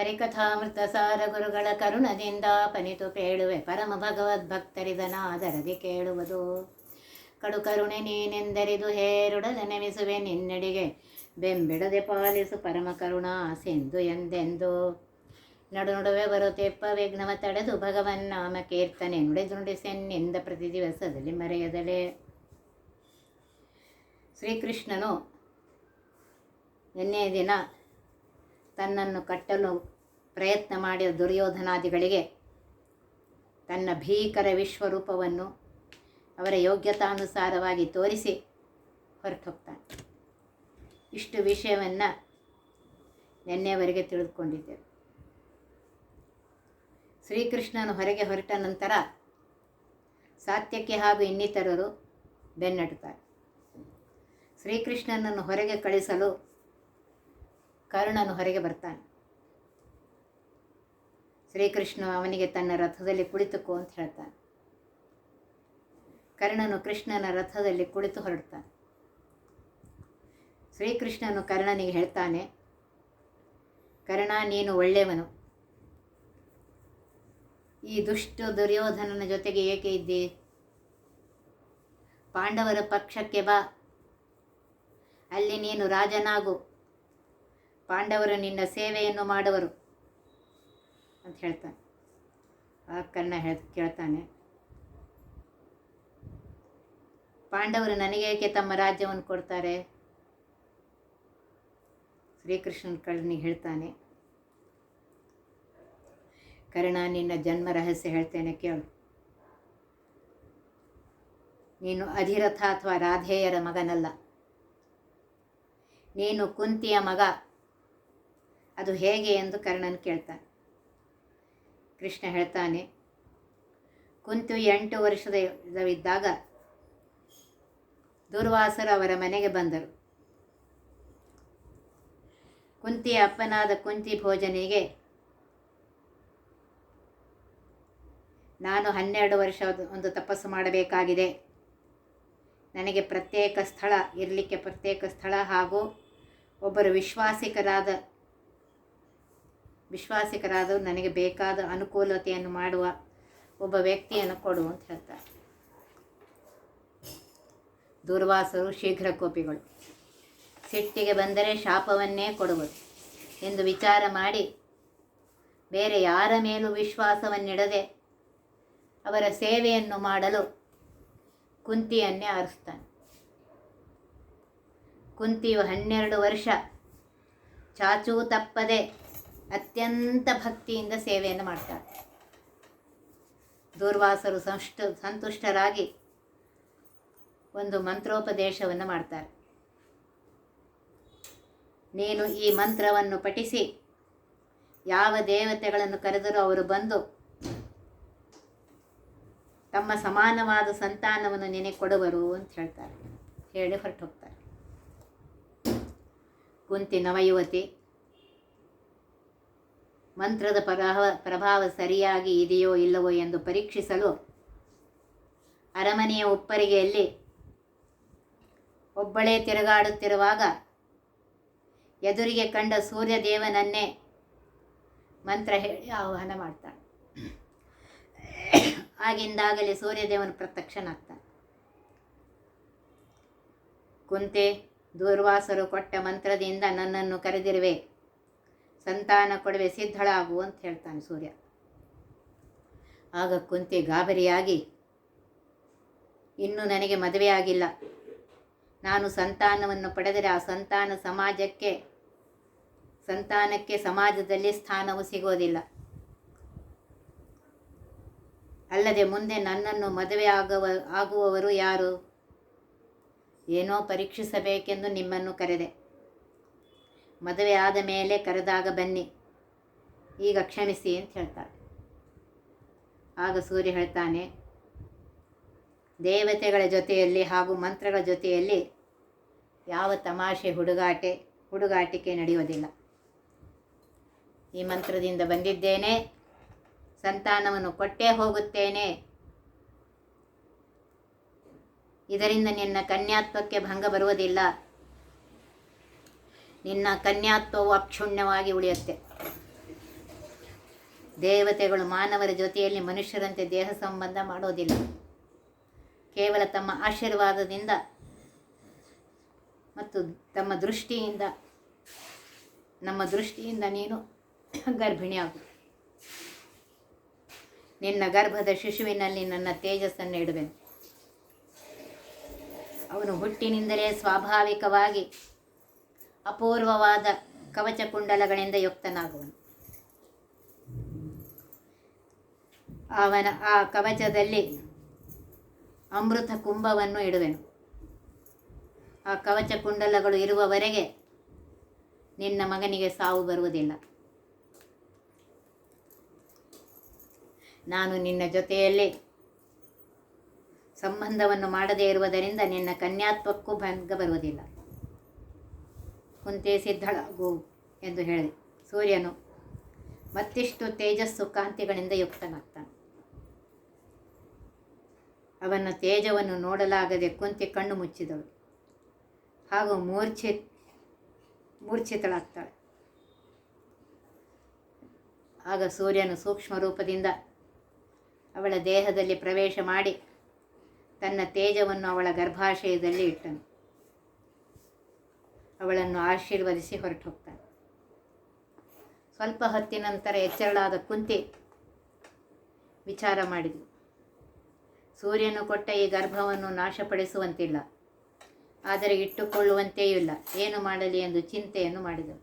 ಹರಿಕಥಾಮೃತ ಸಾರ ಗುರುಗಳ ಕರುಣದಿಂದ ಪನಿತು ಪೇಳುವೆ ಪರಮ ಭಗವದ್ಭಕ್ತರಿದನಾದರದಿ ಕೇಳುವುದು. ಕಡು ಕರುಣೆ ನೀನೆಂದರಿದು ಹೇರುಡದ ನೆನೆಸುವೆ ನಿನ್ನಡಿಗೆ. ಬೆಂಬಿಡದೆ ಪಾಲಿಸು ಪರಮ ಕರುಣಾ ಸಿಂಧು ಎಂದೆಂದು. ನಡು ನಡುವೆ ಬರುತ್ತೆಪ್ಪ ವಿಘ್ನವ ತಡೆದು ಭಗವನ್ ನಾಮ ಕೀರ್ತನೆ. ನುಡಿದು ನುಡಿಸೆನ್ನಿಂದ ಪ್ರತಿ ದಿವಸದಲ್ಲಿ ಮರೆಯದಲೇ. ಶ್ರೀಕೃಷ್ಣನು ನಿನ್ನೆ ದಿನ ತನ್ನನ್ನು ಕಟ್ಟಲು ಪ್ರಯತ್ನ ಮಾಡಿದ ದುರ್ಯೋಧನಾದಿಗಳಿಗೆ ತನ್ನ ಭೀಕರ ವಿಶ್ವರೂಪವನ್ನು ಅವರ ಯೋಗ್ಯತಾನುಸಾರವಾಗಿ ತೋರಿಸಿ ಹೊರಟು ಹೋಗ್ತಾನೆ ಇಷ್ಟು ವಿಷಯವನ್ನು ನಿನ್ನೆವರೆಗೆ ತಿಳಿದುಕೊಂಡಿದ್ದೇವೆ. ಶ್ರೀಕೃಷ್ಣನು ಹೊರಗೆ ಹೊರಟ ನಂತರ ಸಾತ್ಯಕ್ಕೆ ಹಾಗೂ ಇನ್ನಿತರರು ಬೆನ್ನಟ್ಟುತ್ತಾರೆ. ಶ್ರೀಕೃಷ್ಣನನ್ನು ಹೊರಗೆ ಕಳಿಸಲು ಕರ್ಣನು ಹೊರಗೆ ಬರ್ತಾನೆ. ಶ್ರೀಕೃಷ್ಣ ಅವನಿಗೆ ತನ್ನ ರಥದಲ್ಲಿ ಕುಳಿತುಕೋ ಅಂತ ಹೇಳ್ತಾನೆ. ಕರ್ಣನು ಕೃಷ್ಣನ ರಥದಲ್ಲಿ ಕುಳಿತು ಹೊರಡ್ತಾನೆ. ಶ್ರೀಕೃಷ್ಣನು ಕರ್ಣನಿಗೆ ಹೇಳ್ತಾನೆ, ಕರ್ಣ, ನೀನು ಒಳ್ಳೆಯವನು. ಈ ದುಷ್ಟ ದುರ್ಯೋಧನನ ಜೊತೆಗೆ ಏಕೆ ಇದ್ದಿ? ಪಾಂಡವರ ಪಕ್ಷಕ್ಕೆ ಬಾ. ಅಲ್ಲಿ ನೀನು ರಾಜನಾಗು. ಪಾಂಡವರು ನಿನ್ನ ಸೇವೆಯನ್ನು ಮಾಡುವರು ಅಂತ ಹೇಳ್ತಾನೆ. ಆ ಕರ್ಣ ಹೇಳ್ ಕೇಳ್ತಾನೆ. ಪಾಂಡವರು ನನಗೇಕೆ ತಮ್ಮ ರಾಜ್ಯವನ್ನು ಕೊಡ್ತಾರೆ? ಶ್ರೀಕೃಷ್ಣನ ಕರ್ಣಿ ಹೇಳ್ತಾನೆ. ಕರ್ಣ, ನಿನ್ನ ಜನ್ಮ ರಹಸ್ಯ ಹೇಳ್ತೇನೆ ಕೇಳು. ನೀನು ಅಧಿರಥ ಅಥವಾ ರಾಧೇಯರ ಮಗನಲ್ಲ. ನೀನು ಕುಂತಿಯ ಮಗ. ಅದು ಹೇಗೆ ಎಂದು ಕರ್ಣನ್ ಕೇಳ್ತಾನೆ. ಕೃಷ್ಣ ಹೇಳ್ತಾನೆ, ಕುಂತು ಎಂಟು ವರ್ಷದವಿದ್ದಾಗ ದುರ್ವಾಸರು ಅವರ ಮನೆಗೆ ಬಂದರು. ಕುಂತಿಯ ಅಪ್ಪನಾದ ಕುಂತಿ ಭೋಜನಿಗೆ ನಾನು ಹನ್ನೆರಡು ವರ್ಷ ಒಂದು ತಪಸ್ಸು ಮಾಡಬೇಕಾಗಿದೆ. ನನಗೆ ಪ್ರತ್ಯೇಕ ಸ್ಥಳ, ಇರಲಿಕ್ಕೆ ಪ್ರತ್ಯೇಕ ಸ್ಥಳ ಹಾಗೂ ಒಬ್ಬರು ವಿಶ್ವಾಸಿಕರಾದ ವಿಶ್ವಾಸಿಕರಾದ ನನಗೆ ಬೇಕಾದ ಅನುಕೂಲತೆಯನ್ನು ಮಾಡುವ ಒಬ್ಬ ವ್ಯಕ್ತಿಯನ್ನು ಕೊಡು ಅಂತ ಹೇಳ್ತಾರೆ. ದುರ್ವಾಸರು ಶೀಘ್ರ ಕೋಪಿಗಳು. ಸಿಟ್ಟಿಗೆ ಬಂದರೆ ಶಾಪವನ್ನೇ ಕೊಡುವುದು ಎಂದು ವಿಚಾರ ಮಾಡಿ ಬೇರೆ ಯಾರ ಮೇಲೂ ವಿಶ್ವಾಸವನ್ನಿಡದೆ ಅವರ ಸೇವೆಯನ್ನು ಮಾಡಲು ಕುಂತಿಯನ್ನೇ ಆರಿಸ್ತಾನೆ. ಕುಂತಿಯು ಹನ್ನೆರಡು ವರ್ಷ ಚಾಚೂ ತಪ್ಪದೆ ಅತ್ಯಂತ ಭಕ್ತಿಯಿಂದ ಸೇವೆಯನ್ನು ಮಾಡ್ತಾರೆ. ದೂರ್ವಾಸರು ಸಂಷ್ಟು ಸಂತುಷ್ಟರಾಗಿ ಒಂದು ಮಂತ್ರೋಪದೇಶವನ್ನು ಮಾಡ್ತಾರೆ. ನೀನು ಈ ಮಂತ್ರವನ್ನು ಪಠಿಸಿ, ಯಾವ ದೇವತೆಗಳನ್ನು ಕರೆದರೂ ಅವರು ಬಂದು ತಮ್ಮ ಸಮಾನವಾದ ಸಂತಾನವನ್ನು ನಿನಗೆ ಕೊಡುವರು ಅಂತ ಹೇಳ್ತಾರೆ. ಹೇಳಿ ಹೊರಟು ಹೋಗ್ತಾರೆ ಕುಂತಿ ನವಯುವತಿ ಮಂತ್ರದ ಪ್ರಭಾವ ಪ್ರಭಾವ ಸರಿಯಾಗಿ ಇದೆಯೋ ಇಲ್ಲವೋ ಎಂದು ಪರೀಕ್ಷಿಸಲು ಅರಮನೆಯ ಉಪ್ಪರಿಗೆಯಲ್ಲಿ ಒಬ್ಬಳೇ ತಿರುಗಾಡುತ್ತಿರುವಾಗ ಎದುರಿಗೆ ಕಂಡ ಸೂರ್ಯದೇವನನ್ನೇ ಮಂತ್ರ ಹೇಳಿ ಆಹ್ವಾನ ಮಾಡ್ತಾಳೆ ಆಗಿಂದಾಗಲೇ ಸೂರ್ಯದೇವನು ಪ್ರತ್ಯಕ್ಷನಾಗ್ತಾನೆ. ಕುಂತೆ, ದೂರ್ವಾಸರು ಕೊಟ್ಟ ಮಂತ್ರದಿಂದ ನನ್ನನ್ನು ಕರೆದಿರುವೆ. ಸಂತಾನ ಕೊಡವೆ ಸಿದ್ಧಳಾಗು ಅಂತ ಹೇಳ್ತಾನೆ ಸೂರ್ಯ. ಆಗ ಕುಂತಿ ಗಾಬರಿಯಾಗಿ, ಇನ್ನೂ ನನಗೆ ಮದುವೆ ಆಗಿಲ್ಲ. ನಾನು ಸಂತಾನವನ್ನು ಪಡೆದರೆ ಆ ಸಂತಾನ ಸಮಾಜಕ್ಕೆ, ಸಂತಾನಕ್ಕೆ ಸಮಾಜದಲ್ಲಿ ಸ್ಥಾನವು ಸಿಗೋದಿಲ್ಲ. ಅಲ್ಲದೆ ಮುಂದೆ ನನ್ನನ್ನು ಮದುವೆ ಆಗವ, ಆಗುವವರು ಯಾರು? ಏನೋ ಪರೀಕ್ಷಿಸಬೇಕೆಂದು ನಿಮ್ಮನ್ನು ಕರೆದೆ. ಮದುವೆ ಆದ ಮೇಲೆ ಕರೆದಾಗ ಬನ್ನಿ. ಈಗ ಕ್ಷಮಿಸಿ ಅಂತ ಹೇಳ್ತಾಳೆ. ಆಗ ಸೂರ್ಯ ಹೇಳ್ತಾನೆ, ದೇವತೆಗಳ ಜೊತೆಯಲ್ಲಿ ಹಾಗೂ ಮಂತ್ರಗಳ ಜೊತೆಯಲ್ಲಿ ಯಾವ ತಮಾಷೆ ಹುಡುಗಾಟೆ, ಹುಡುಗಾಟಿಕೆ ನಡೆಯೋದಿಲ್ಲ ಈ ಮಂತ್ರದಿಂದ ಬಂದಿದ್ದೇನೆ, ಸಂತಾನವನ್ನು ಕೊಟ್ಟೇ ಹೋಗುತ್ತೇನೆ. ಇದರಿಂದ ನಿನ್ನ ಕನ್ಯಾತ್ವಕ್ಕೆ ಭಂಗ ಬರುವುದಿಲ್ಲ. ನಿನ್ನ ಕನ್ಯಾತ್ವವು ಅಕ್ಷುಣ್ಯವಾಗಿ ಉಳಿಯುತ್ತೆ. ದೇವತೆಗಳು ಮಾನವರ ಜೊತೆಯಲ್ಲಿ ಮನುಷ್ಯರಂತೆ ದೇಹ ಸಂಬಂಧ ಮಾಡೋದಿಲ್ಲ. ಕೇವಲ ತಮ್ಮ ಆಶೀರ್ವಾದದಿಂದ ಮತ್ತು ತಮ್ಮ ದೃಷ್ಟಿಯಿಂದ, ನಮ್ಮ ದೃಷ್ಟಿಯಿಂದ ನೀನು ಗರ್ಭಿಣಿಯಾಗು. ನಿನ್ನ ಗರ್ಭದ ಶಿಶುವಿನಲ್ಲಿ ನನ್ನ ತೇಜಸ್ಸನ್ನು ಇಡುವೆನು. ಅವನು ಹುಟ್ಟಿನಿಂದಲೇ ಸ್ವಾಭಾವಿಕವಾಗಿ ಅಪೂರ್ವವಾದ ಕವಚ ಕುಂಡಲಗಳಿಂದ ಯುಕ್ತನಾಗುವನು. ಅವನ ಆ ಕವಚದಲ್ಲಿ ಅಮೃತ ಕುಂಭವನ್ನು ಇಡುವೆನು. ಆ ಕವಚ ಕುಂಡಲಗಳು ಇರುವವರೆಗೆ ನಿನ್ನ ಮಗನಿಗೆ ಸಾವು ಬರುವುದಿಲ್ಲ. ನಾನು ನಿನ್ನ ಜೊತೆಯಲ್ಲಿ ಸಂಬಂಧವನ್ನು ಮಾಡದೇ ಇರುವುದರಿಂದ ನಿನ್ನ ಕನ್ಯಾತ್ವಕ್ಕೂ ಭಂಗ ಬರುವುದಿಲ್ಲ. ಕುಂತೆ ಸಿದ್ಧಳಾಗು ಎಂದು ಹೇಳಿದೆ ಸೂರ್ಯನು ಮತ್ತಿಷ್ಟು ತೇಜಸ್ಸು ಕಾಂತಿಗಳಿಂದ ಯುಕ್ತನಾಗ್ತಾನೆ. ಅವನ ತೇಜವನ್ನು ನೋಡಲಾಗದೆ ಕುಂತಿ ಕಣ್ಣು ಮುಚ್ಚಿದಳು ಹಾಗೂ ಮೂರ್ಛೆ, ಮೂರ್ಛಿತಳಾಗ್ತಾಳೆ. ಆಗ ಸೂರ್ಯನು ಸೂಕ್ಷ್ಮ ರೂಪದಿಂದ ಅವಳ ದೇಹದಲ್ಲಿ ಪ್ರವೇಶ ಮಾಡಿ ತನ್ನ ತೇಜವನ್ನು ಅವಳ ಗರ್ಭಾಶಯದಲ್ಲಿ ಇಟ್ಟನು. ಅವಳನ್ನು ಆಶೀರ್ವದಿಸಿ ಹೊರಟು ಹೋಗ್ತಾನೆ ಸ್ವಲ್ಪ ಹೊತ್ತಿನ ನಂತರ ಎಚ್ಚರಳಾದ ಕುಂತಿ ವಿಚಾರ ಮಾಡಿದಳು. ಸೂರ್ಯನು ಕೊಟ್ಟ ಈ ಗರ್ಭವನ್ನು ನಾಶಪಡಿಸುವಂತಿಲ್ಲ. ಆದರೆ ಇಟ್ಟುಕೊಳ್ಳುವಂತೆಯೂ ಇಲ್ಲ. ಏನು ಮಾಡಲಿ ಎಂದು ಚಿಂತೆಯನ್ನು ಮಾಡಿದಳು.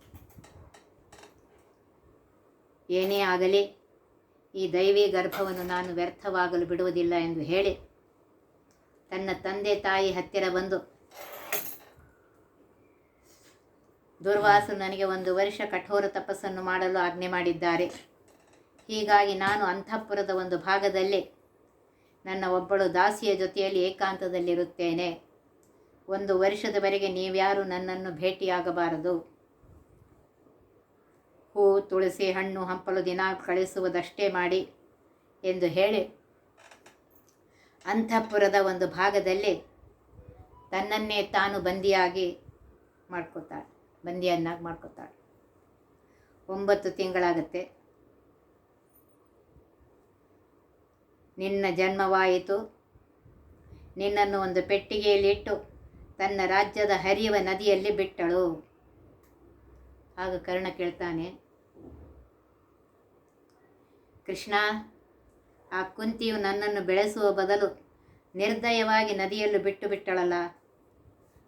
ಏನೇ ಆಗಲಿ, ಈ ದೈವಿ ಗರ್ಭವನ್ನು ನಾನು ವ್ಯರ್ಥವಾಗಲು ಬಿಡುವುದಿಲ್ಲ ಎಂದು ಹೇಳಿ ತನ್ನ ತಂದೆ ತಾಯಿ ಹತ್ತಿರ ಬಂದು ದುರ್ವಾಸು ನನಗೆ ಒಂದು ವರ್ಷ ಕಠೋರ ತಪಸ್ಸನ್ನು ಮಾಡಲು ಆಜ್ಞೆ ಮಾಡಿದ್ದಾರೆ. ಹೀಗಾಗಿ ನಾನು ಅಂತಃಪುರದ ಒಂದು ಭಾಗದಲ್ಲೇ ನನ್ನ ಒಬ್ಬಳು ದಾಸಿಯ ಜೊತೆಯಲ್ಲಿ ಏಕಾಂತದಲ್ಲಿರುತ್ತೇನೆ. ಒಂದು ವರ್ಷದವರೆಗೆ ನೀವ್ಯಾರು ನನ್ನನ್ನು ಭೇಟಿಯಾಗಬಾರದು? ಹೂ, ತುಳಸಿ ಹಣ್ಣು ಹಂಪಲು ದಿನ ಕಳಿಸುವುದಷ್ಟೇ ಮಾಡಿ ಎಂದು ಹೇಳಿ ಅಂತಃಪುರದ ಒಂದು ಭಾಗದಲ್ಲಿ ತನ್ನನ್ನೇ ತಾನು ಬಂದಿಯಾಗಿ ಮಾಡ್ಕೋತಾಳೆ ಬಂದಿಯನ್ನಾಗಿ ಮಾಡ್ಕೊತಾಳೆ. ಒಂಬತ್ತು ತಿಂಗಳಾಗತ್ತೆ. ನಿನ್ನ ಜನ್ಮವಾಯಿತು. ನಿನ್ನನ್ನು ಒಂದು ಪೆಟ್ಟಿಗೆಯಲ್ಲಿಟ್ಟು ತನ್ನ ರಾಜ್ಯದ ಹರಿಯುವ ನದಿಯಲ್ಲಿ ಬಿಟ್ಟಳು. ಆಗ ಕರ್ಣ ಕೇಳ್ತಾನೆ. ಕೃಷ್ಣ, ಆ ಕುಂತಿಯು ನನ್ನನ್ನು ಬೆಳೆಸುವ ಬದಲು ನಿರ್ದಯವಾಗಿ ನದಿಯಲ್ಲೂ ಬಿಟ್ಟು ಬಿಟ್ಟಳಲ್ಲ.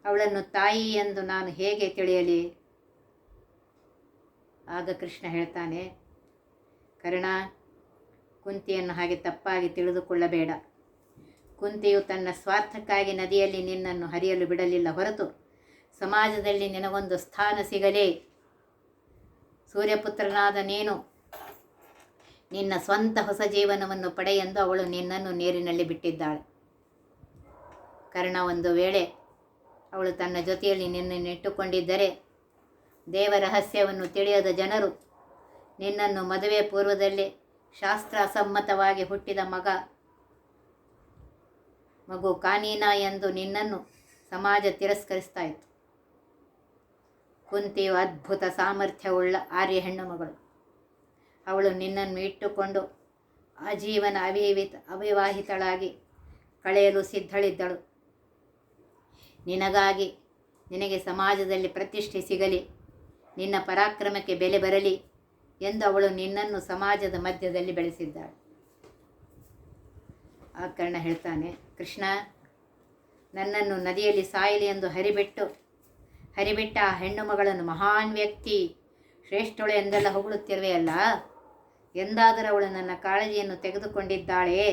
ಅವಳನ್ನು ತಾಯಿ ಎಂದು ನಾನು ಹೇಗೆ ತಿಳಿಯಲಿ? ಆಗ ಕೃಷ್ಣ ಹೇಳ್ತಾನೆ, ಕರ್ಣ, ಕುಂತಿಯನ್ನು ಹಾಗೆ ತಪ್ಪಾಗಿ ತಿಳಿದುಕೊಳ್ಳಬೇಡ. ಕುಂತಿಯು ತನ್ನ ಸ್ವಾರ್ಥಕ್ಕಾಗಿ ನದಿಯಲ್ಲಿ ನಿನ್ನನ್ನು ಹರಿಯಲು ಬಿಡಲಿಲ್ಲ. ಹೊರತು ಸಮಾಜದಲ್ಲಿ ನಿನಗೊಂದು ಸ್ಥಾನ ಸಿಗಲೇ. ಸೂರ್ಯಪುತ್ರನಾದ ನೀನು ನಿನ್ನ ಸ್ವಂತ ಹೊಸ ಜೀವನವನ್ನು ಪಡೆಯೆಂದು ಅವಳು ನಿನ್ನನ್ನು ನೀರಿನಲ್ಲಿ ಬಿಟ್ಟಿದ್ದಾಳೆ. ಕರ್ಣ ಒಂದು ವೇಳೆ ಅವಳು ತನ್ನ ಜೊತೆಯಲ್ಲಿ ನಿನ್ನನ್ನು ಇಟ್ಟುಕೊಂಡಿದ್ದರೆ ದೇವ ರಹಸ್ಯವನ್ನು ತಿಳಿಯದ ಜನರು ನಿನ್ನನ್ನು ಮದುವೆ ಪೂರ್ವದಲ್ಲಿ ಶಾಸ್ತ್ರ ಅಸಮ್ಮತವಾಗಿ ಹುಟ್ಟಿದ ಮಗ, ಮಗು ಕಾನೀನಾ ಎಂದು ನಿನ್ನನ್ನು ಸಮಾಜ ತಿರಸ್ಕರಿಸ್ತಾ ಇತ್ತು ಕುಂತಿಯು ಅದ್ಭುತ ಸಾಮರ್ಥ್ಯವುಳ್ಳ ಆರ್ಯ ಹೆಣ್ಣು ಮಗಳು. ಅವಳು ನಿನ್ನನ್ನು ಇಟ್ಟುಕೊಂಡು ಆಜೀವನ ಅವಿವಿತ್ ಅವಿವಾಹಿತಳಾಗಿ ಕಳೆಯಲು ಸಿದ್ಧಳಿದ್ದಳು. ನಿನಗಾಗಿ ನಿನಗೆ ಸಮಾಜದಲ್ಲಿ ಪ್ರತಿಷ್ಠೆ ಸಿಗಲಿ, ನಿನ್ನ ಪರಾಕ್ರಮಕ್ಕೆ ಬೆಲೆ ಬರಲಿ ಎಂದು ಅವಳು ನಿನ್ನನ್ನು ಸಮಾಜದ ಮಧ್ಯದಲ್ಲಿ ಬೆಳೆಸಿದ್ದಾಳೆ. ಆ ಕರ್ಣ ಹೇಳ್ತಾನೆ, ಕೃಷ್ಣ, ನನ್ನನ್ನು ನದಿಯಲ್ಲಿ ಸಾಯಲಿ ಎಂದು ಹರಿಬಿಟ್ಟು, ಹರಿಬಿಟ್ಟ ಆ ಹೆಣ್ಣು ಮಗಳನ್ನು ಮಹಾನ್ ವ್ಯಕ್ತಿ, ಶ್ರೇಷ್ಠಳು ಎಂದೆಲ್ಲ ಹೊಗಳುತ್ತಿರುವೆಯಲ್ಲ ಎಂದಾದರೂ ಅವಳು ನನ್ನ ಕಾಳಜಿಯನ್ನು ತೆಗೆದುಕೊಂಡಿದ್ದಾಳೆ?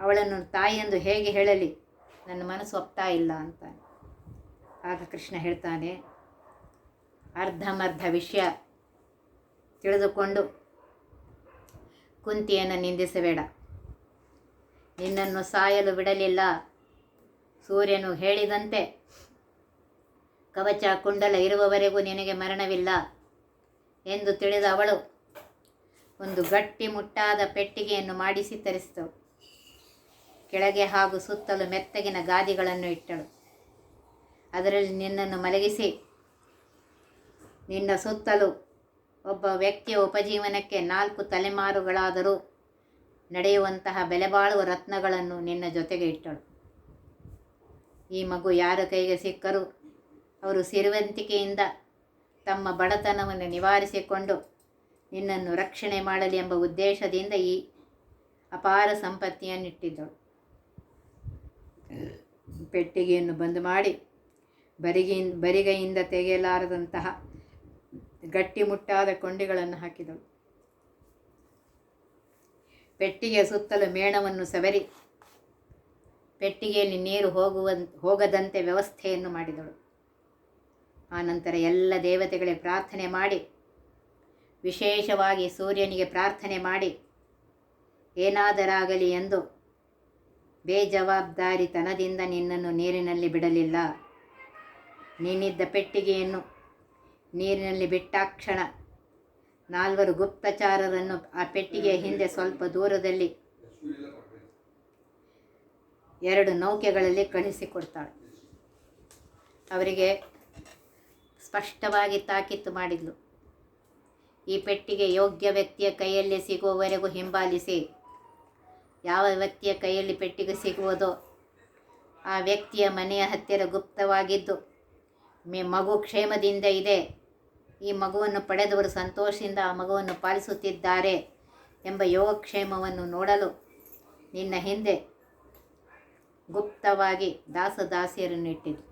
ಅವಳನ್ನು ತಾಯಿಯೆಂದು ಹೇಗೆ ಹೇಳಲಿ? ನನ್ನ ಮನಸ್ಸು ಒಪ್ತಾ ಇಲ್ಲ ಅಂತ. ಆಗ ಕೃಷ್ಣ ಹೇಳ್ತಾನೆ, ಅರ್ಧಮರ್ಧ ವಿಷಯ ತಿಳಿದುಕೊಂಡು ಕುಂತಿಯನ್ನು ನಿಂದಿಸಬೇಡ. ನಿನ್ನನ್ನು ಸಾಯಲು ಬಿಡಲಿಲ್ಲ. ಸೂರ್ಯನು ಹೇಳಿದಂತೆ, ಕವಚ ಕುಂಡಲ ಇರುವವರೆಗೂ ನಿನಗೆ ಮರಣವಿಲ್ಲ ಎಂದು ತಿಳಿದ ಅವಳು ಒಂದು ಗಟ್ಟಿ ಮುಟ್ಟಾದ ಪೆಟ್ಟಿಗೆಯನ್ನು ಮಾಡಿಸಿ ತರಿಸಿದಳು. ಕೆಳಗೆ ಹಾಗೂ ಸುತ್ತಲೂ ಮೆತ್ತಗಿನ ಗಾದಿಗಳನ್ನು ಇಟ್ಟಳು. ಅದರಲ್ಲಿ ನಿನ್ನನ್ನು ಮಲಗಿಸಿ, ನಿನ್ನ ಸುತ್ತಲೂ ಒಬ್ಬ ವ್ಯಕ್ತಿಯ ಉಪಜೀವನಕ್ಕೆ ನಾಲ್ಕು ತಲೆಮಾರುಗಳಾದರೂ ನಡೆಯುವಂತಹ ಬೆಲೆಬಾಳುವ ರತ್ನಗಳನ್ನು ನಿನ್ನ ಜೊತೆಗೆ ಇಟ್ಟಳು. ಈ ಮಗು ಯಾರ ಕೈಗೆ ಸಿಕ್ಕರೂ ಅವರು ಸಿರಿವಂತಿಕೆಯಿಂದ ತಮ್ಮ ಬಡತನವನ್ನು ನಿವಾರಿಸಿಕೊಂಡು ನಿನ್ನನ್ನು ರಕ್ಷಣೆ ಮಾಡಲಿ ಎಂಬ ಉದ್ದೇಶದಿಂದ ಈ ಅಪಾರ ಸಂಪತ್ತಿಯನ್ನಿಟ್ಟಿದ್ದಳು. ಪೆಟ್ಟಿಗೆಯನ್ನು ಬಂದ್ ಮಾಡಿ ಬರಿಗೆಯಿಂದ ಬರಿಗೈಯಿಂದ ತೆಗೆಯಲಾರದಂತಹ ಗಟ್ಟಿಮುಟ್ಟಾದ ಕೊಂಡಿಗಳನ್ನು ಹಾಕಿದಳು. ಪೆಟ್ಟಿಗೆಯ ಸುತ್ತಲೂ ಮೇಣವನ್ನು ಸವರಿ ಪೆಟ್ಟಿಗೆಯಲ್ಲಿ ನೀರು ಹೋಗುವ ಹೋಗದಂತೆ ವ್ಯವಸ್ಥೆಯನ್ನು ಮಾಡಿದಳು. ಆನಂತರ ಎಲ್ಲ ದೇವತೆಗಳೇ ಪ್ರಾರ್ಥನೆ ಮಾಡಿ, ವಿಶೇಷವಾಗಿ ಸೂರ್ಯನಿಗೆ ಪ್ರಾರ್ಥನೆ ಮಾಡಿ, ಏನಾದರಾಗಲಿ ಎಂದು ಬೇಜವಾಬ್ದಾರಿತನದಿಂದ ನಿನ್ನನ್ನು ನೀರಿನಲ್ಲಿ ಬಿಡಲಿಲ್ಲ. ನೀನಿದ್ದ ಪೆಟ್ಟಿಗೆಯನ್ನು ನೀರಿನಲ್ಲಿ ಬಿಟ್ಟಾಕ್ಷಣ. ನಾಲ್ವರು ಗುಪ್ತಚಾರರನ್ನು ಆ ಪೆಟ್ಟಿಗೆಯ ಹಿಂದೆ ಸ್ವಲ್ಪ ದೂರದಲ್ಲಿ ಎರಡು ನೌಕೆಗಳಲ್ಲಿ ಕಳಿಸಿಕೊಡ್ತಾಳೆ. ಅವರಿಗೆ ಸ್ಪಷ್ಟವಾಗಿ ತಾಕೀತು ಮಾಡಿದ್ಲು. ಈ ಪೆಟ್ಟಿಗೆ ಯೋಗ್ಯ ವ್ಯಕ್ತಿಯ ಕೈಯಲ್ಲಿ ಸಿಗುವವರೆಗೂ ಹಿಂಬಾಲಿಸಿ. ಯಾವ ವ್ಯಕ್ತಿಯ ಕೈಯಲ್ಲಿ ಪೆಟ್ಟಿಗೆ ಸಿಗುವುದೋ ಆ ವ್ಯಕ್ತಿಯ ಮನೆಯ ಹತ್ತಿರ ಗುಪ್ತವಾಗಿದ್ದು, ಮೇ ಮಗು ಕ್ಷೇಮದಿಂದ ಇದೆ. ಈ ಮಗುವನ್ನು ಪಡೆದವರು ಸಂತೋಷದಿಂದ ಆ ಮಗುವನ್ನು ಪಾಲಿಸುತ್ತಿದ್ದಾರೆ ಎಂಬ ಯೋಗಕ್ಷೇಮವನ್ನು ನೋಡಲು ನಿನ್ನ ಹಿಂದೆ ಗುಪ್ತವಾಗಿ ದಾಸದಾಸಿಯರನ್ನು ಇಟ್ಟಿದ್ದು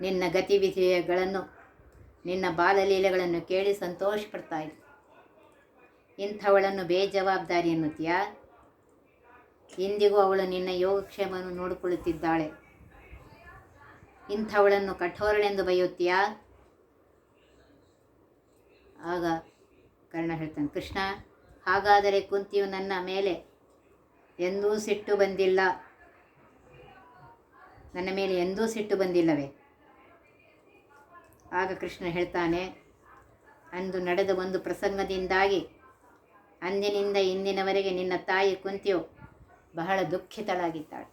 ನಿನ್ನ ಗತಿವಿಧಿಗಳನ್ನು, ನಿನ್ನ ಬಾಲಲೀಲೆಗಳನ್ನು ಕೇಳಿ ಸಂತೋಷಪಡ್ತಾ ಇದ್ದೆ. ಇಂಥವಳನ್ನು ಬೇಜವಾಬ್ದಾರಿ ಎನ್ನುತ್ತೀಯಾ? ಇಂದಿಗೂ ಅವಳು ನಿನ್ನ ಯೋಗಕ್ಷೇಮವನ್ನು ನೋಡಿಕೊಳ್ಳುತ್ತಿದ್ದಾಳೆ. ಇಂಥವಳನ್ನು ಕಠೋರಳೆಂದು ಬೈಯುತ್ತೀಯಾ ಆಗ ಕರ್ಣ ಹೇಳ್ತಾನೆ, ಕೃಷ್ಣ, ಹಾಗಾದರೆ ಕುಂತಿಯು ನನ್ನ ಮೇಲೆ ಎಂದೂ ಸಿಟ್ಟು ಬಂದಿಲ್ಲ. ನನ್ನ ಮೇಲೆ ಎಂದೂ ಸಿಟ್ಟು ಬಂದಿಲ್ಲವೇ? ಆಗ ಕೃಷ್ಣ ಹೇಳ್ತಾನೆ, ಅಂದು ನಡೆದ ಒಂದು ಪ್ರಸಂಗದಿಂದಾಗಿ ಅಂದಿನಿಂದ ಇಂದಿನವರೆಗೆ ನಿನ್ನ ತಾಯಿ ಕುಂತಿಯು ಬಹಳ ದುಃಖಿತಳಾಗಿದ್ದಾಳೆ.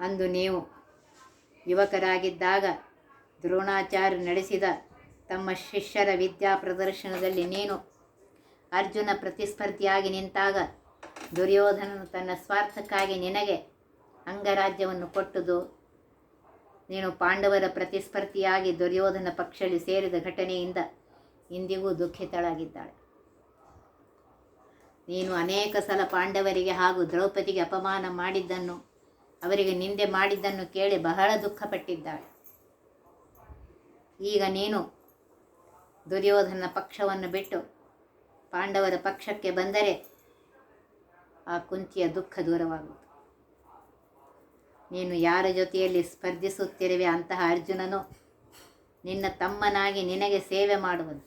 ಅಂದು ನೀವು ಯುವಕರಾಗಿದ್ದಾಗ ದ್ರೋಣಾಚಾರ್ಯ ನಡೆಸಿದ ತಮ್ಮ ಶಿಷ್ಯರ ವಿದ್ಯಾ ಪ್ರದರ್ಶನದಲ್ಲಿ ನೀನು ಅರ್ಜುನ ಪ್ರತಿಸ್ಪರ್ಧಿಯಾಗಿ ನಿಂತಾಗ ದುರ್ಯೋಧನನು ತನ್ನ ಸ್ವಾರ್ಥಕ್ಕಾಗಿ ನಿನಗೆ ಅಂಗರಾಜ್ಯವನ್ನು ಕೊಟ್ಟುದು. ನೀನು ಪಾಂಡವರ ಪ್ರತಿಸ್ಪರ್ಧಿಯಾಗಿ ದುರ್ಯೋಧನ ಪಕ್ಷದಲ್ಲಿ ಸೇರಿದ ಘಟನೆಯಿಂದ ಇಂದಿಗೂ ದುಃಖಿತಳಾಗಿದ್ದಾಳೆ. ನೀನು ಅನೇಕ ಸಲ ಪಾಂಡವರಿಗೆ ಹಾಗೂ ದ್ರೌಪದಿಗೆ ಅಪಮಾನ ಮಾಡಿದ್ದನ್ನು, ಅವರಿಗೆ ನಿಂದೆ ಮಾಡಿದ್ದನ್ನು ಕೇಳಿ ಬಹಳ ದುಃಖಪಟ್ಟಿದ್ದಾಳೆ. ಈಗ ನೀನು ದುರ್ಯೋಧನ ಪಕ್ಷವನ್ನು ಬಿಟ್ಟು ಪಾಂಡವರ ಪಕ್ಷಕ್ಕೆ ಬಂದರೆ ಆ ಕುಂತಿಯ ದುಃಖ ದೂರವಾಗುವುದು. ನೀನು ಯಾರ ಜೊತೆಯಲ್ಲಿ ಸ್ಪರ್ಧಿಸುತ್ತಿರುವೆ ಅಂತಹ ಅರ್ಜುನನು ನಿನ್ನ ತಮ್ಮನಾಗಿ ನಿನಗೆ ಸೇವೆ ಮಾಡುವನು.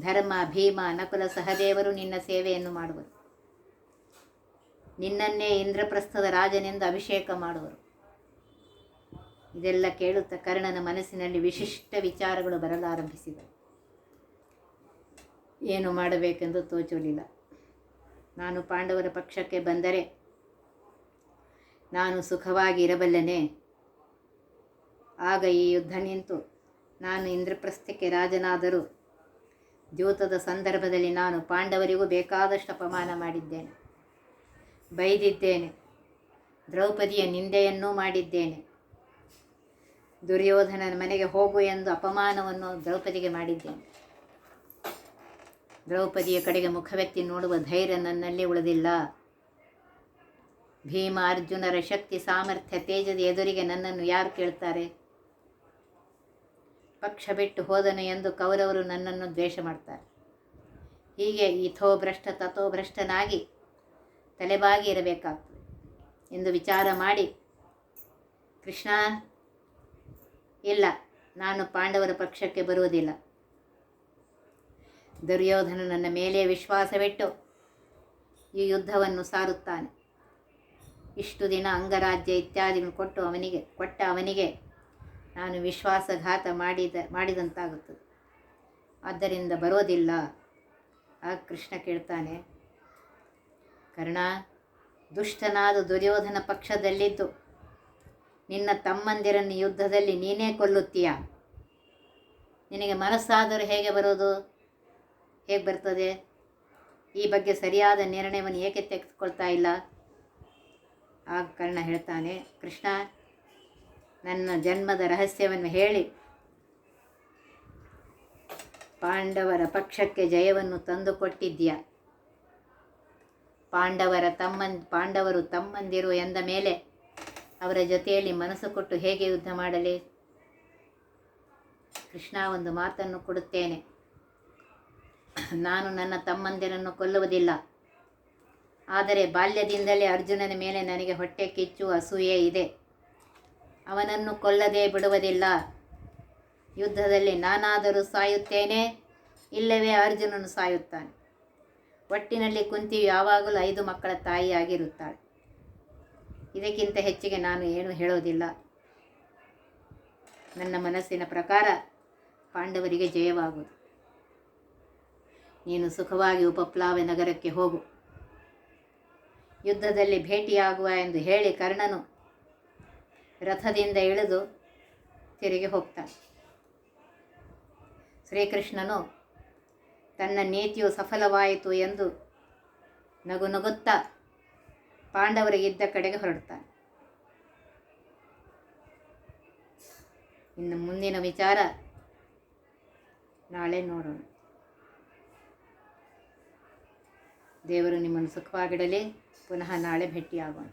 ಧರ್ಮ, ಭೀಮ, ನಕುಲ ಸಹದೇವರು ನಿನ್ನ ಸೇವೆಯನ್ನು ಮಾಡುವರು. ನಿನ್ನನ್ನೇ ಇಂದ್ರಪ್ರಸ್ಥದ ರಾಜನೆಂದು ಅಭಿಷೇಕ ಮಾಡುವರು. ಇದೆಲ್ಲ ಕೇಳುತ್ತಾ ಕರ್ಣನ ಮನಸ್ಸಿನಲ್ಲಿ ವಿಶಿಷ್ಟ ವಿಚಾರಗಳು ಬರಲಾರಂಭಿಸಿದವು. ಏನು ಮಾಡಬೇಕೆಂದು ತೋಚಲಿಲ್ಲ ನಾನು ಪಾಂಡವರ ಪಕ್ಷಕ್ಕೆ ಬಂದರೆ ನಾನು ಸುಖವಾಗಿ ಇರಬಲ್ಲನೆ. ಆಗ ಈ ಯುದ್ಧ ನಿಂತು ನಾನು ಇಂದ್ರಪ್ರಸ್ಥಕ್ಕೆ ರಾಜನಾದರೂ ದ್ಯೂತದ ಸಂದರ್ಭದಲ್ಲಿ ನಾನು ಪಾಂಡವರಿಗೂ ಬೇಕಾದಷ್ಟು ಅಪಮಾನ ಮಾಡಿದ್ದೇನೆ. ಬೈದಿದ್ದೇನೆ. ದ್ರೌಪದಿಯ ನಿಂದೆಯನ್ನೂ ಮಾಡಿದ್ದೇನೆ. ದುರ್ಯೋಧನನ ಮನೆಗೆ ಹೋಗು ಎಂದು ಅಪಮಾನವನ್ನು ದ್ರೌಪದಿಗೆ ಮಾಡಿದ್ದೇನೆ. ದ್ರೌಪದಿಯ ಕಡೆಗೆ ಮುಖವೆತ್ತಿ ನೋಡುವ ಧೈರ್ಯ ನನ್ನಲ್ಲಿ ಉಳಿದಿಲ್ಲ. ಭೀಮ ಅರ್ಜುನರ ಶಕ್ತಿ, ಸಾಮರ್ಥ್ಯ, ತೇಜದ ಎದುರಿಗೆ ನನ್ನನ್ನು ಯಾರು ಕೇಳ್ತಾರೆ? ಪಕ್ಷ ಬಿಟ್ಟು ಹೋದನು ಎಂದು ಕೌರವರು ನನ್ನನ್ನು ದ್ವೇಷ ಮಾಡ್ತಾರೆ. ಹೀಗೆ ಇಥೋ ಭ್ರಷ್ಟ ತಥೋ ಭ್ರಷ್ಟನಾಗಿ ತಲೆಬಾಗಿ ಇರಬೇಕಾಗ್ತದೆ. ಎಂದು ವಿಚಾರ ಮಾಡಿ, ಕೃಷ್ಣ, ಇಲ್ಲ, ನಾನು ಪಾಂಡವರ ಪಕ್ಷಕ್ಕೆ ಬರುವುದಿಲ್ಲ. ದುರ್ಯೋಧನ ನನ್ನ ಮೇಲೆ ವಿಶ್ವಾಸವಿಟ್ಟು ಈ ಯುದ್ಧವನ್ನು ಸಾರುತ್ತಾನೆ. ಇಷ್ಟು ದಿನ ಅಂಗರಾಜ್ಯ ಇತ್ಯಾದಿಗಳು ಕೊಟ್ಟು ಅವನಿಗೆ, ಕೊಟ್ಟ ಅವನಿಗೆ ನಾನು ವಿಶ್ವಾಸಘಾತ ಮಾಡಿದ, ಮಾಡಿದಂತಾಗುತ್ತದೆ. ಆದ್ದರಿಂದ ಬರೋದಿಲ್ಲ. ಆಗ ಕೃಷ್ಣ ಕೇಳ್ತಾನೆ, ಕರ್ಣ, ದುಷ್ಟನಾದ ದುರ್ಯೋಧನ ಪಕ್ಷದಲ್ಲಿದ್ದು, ನಿನ್ನ ತಮ್ಮಂದಿರನ್ನು ಯುದ್ಧದಲ್ಲಿ ನೀನೇ ಕೊಲ್ಲುತ್ತೀಯ? ನಿನಗೆ ಮನಸ್ಸಾದರೂ ಹೇಗೆ ಬರೋದು? ಹೇಗೆ ಬರ್ತದೆ? ಈ ಬಗ್ಗೆ ಸರಿಯಾದ ನಿರ್ಣಯವನ್ನು ಏಕೆ ತೆಗೆದುಕೊಳ್ತಾ ಇಲ್ಲ? ಆಗ ಕರ್ಣ ಹೇಳ್ತಾನೆ, ಕೃಷ್ಣ ನನ್ನ ಜನ್ಮದ ರಹಸ್ಯವನ್ನು ಹೇಳಿ. ಪಾಂಡವರ ಪಕ್ಷಕ್ಕೆ ಜಯವನ್ನು ತಂದುಕೊಟ್ಟಿದ್ದೀಯ ಪಾಂಡವರ ತಮ್ಮನ್, ಪಾಂಡವರು ತಮ್ಮಂದಿರು ಎಂದ ಮೇಲೆ ಅವರ ಜೊತೆಯಲ್ಲಿ ಮನಸ್ಸು ಕೊಟ್ಟು ಹೇಗೆ ಯುದ್ಧ ಮಾಡಲಿ? ಕೃಷ್ಣ ಒಂದು ಮಾತನ್ನು ಕೊಡುತ್ತೇನೆ. ನಾನು ನನ್ನ ತಮ್ಮಂದಿರನ್ನು ಕೊಲ್ಲುವುದಿಲ್ಲ. ಆದರೆ ಬಾಲ್ಯದಿಂದಲೇ ಅರ್ಜುನನ ಮೇಲೆ ನನಗೆ ಹೊಟ್ಟೆ ಕಿಚ್ಚು ಅಸೂಯೆ ಇದೆ. ಅವನನ್ನು ಕೊಲ್ಲದೆ ಬಿಡುವುದಿಲ್ಲ. ಯುದ್ಧದಲ್ಲಿ ನಾನಾದರೂ ಸಾಯುತ್ತೇನೆ, ಇಲ್ಲವೇ ಅರ್ಜುನನು ಸಾಯುತ್ತಾನೆ. ಒಟ್ಟಿನಲ್ಲಿ ಕುಂತಿ ಯಾವಾಗಲೂ ಐದು ಮಕ್ಕಳ ತಾಯಿಯಾಗಿರುತ್ತಾಳೆ. ಇದಕ್ಕಿಂತ ಹೆಚ್ಚಿಗೆ ನಾನು ಏನು ಹೇಳೋದಿಲ್ಲ ನನ್ನ ಮನಸ್ಸಿನ ಪ್ರಕಾರ ಪಾಂಡವರಿಗೆ ಜಯವಾಗುವುದು. ನೀನು ಸುಖವಾಗಿ ಉಪಪ್ಲಾವ ನಗರಕ್ಕೆ ಹೋಗು. ಯುದ್ಧದಲ್ಲಿ ಭೇಟಿಯಾಗುವ ಎಂದು ಹೇಳಿ ಕರ್ಣನು ರಥದಿಂದ ಇಳಿದು ತಿರುಗಿ ಹೋಗ್ತಾನೆ. ಶ್ರೀಕೃಷ್ಣನು ತನ್ನ ನೀತಿಯು ಸಫಲವಾಯಿತು ಎಂದು ನಗು ನಗುತ್ತಾ ಪಾಂಡವರಿಗಿದ್ದ ಕಡೆಗೆ ಹೊರಡ್ತಾನೆ. ಇನ್ನು ಮುಂದಿನ ವಿಚಾರ ನಾಳೆ ನೋಡೋಣ. ದೇವರು ನಿಮ್ಮನ್ನು ಸುಖವಾಗಿಡಲಿ. ಪುನಃ ನಾಳೆ ಭೇಟಿಯಾಗೋಣ.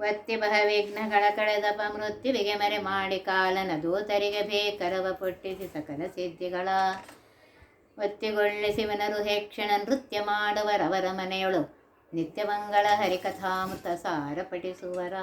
ಒತ್ತಿ ಬಹ ವಿಘ್ನಗಳ ಕಳೆದಪ ಮೃತ್ಯುವಿಗೆ ಮರೆ ಮಾಡಿ ಕಾಲನ ದೂತರಿಗೆ ಬೇಕರವ ಪುಟ್ಟಿಸಿ ಸಕಲ ಸಿದ್ಧಿಗಳ. ಒತ್ತಿಗೊಳ್ಳಿಸಿ ಶಿವನರು ಹೇಕ್ಷಣ ನೃತ್ಯ ಮಾಡುವರವರ ಮನೆಯೊಳು ನಿತ್ಯಮಂಗಳ ಹರಿಕಥಾಮೃತ ಸಾರ ಪಠಿಸುವರ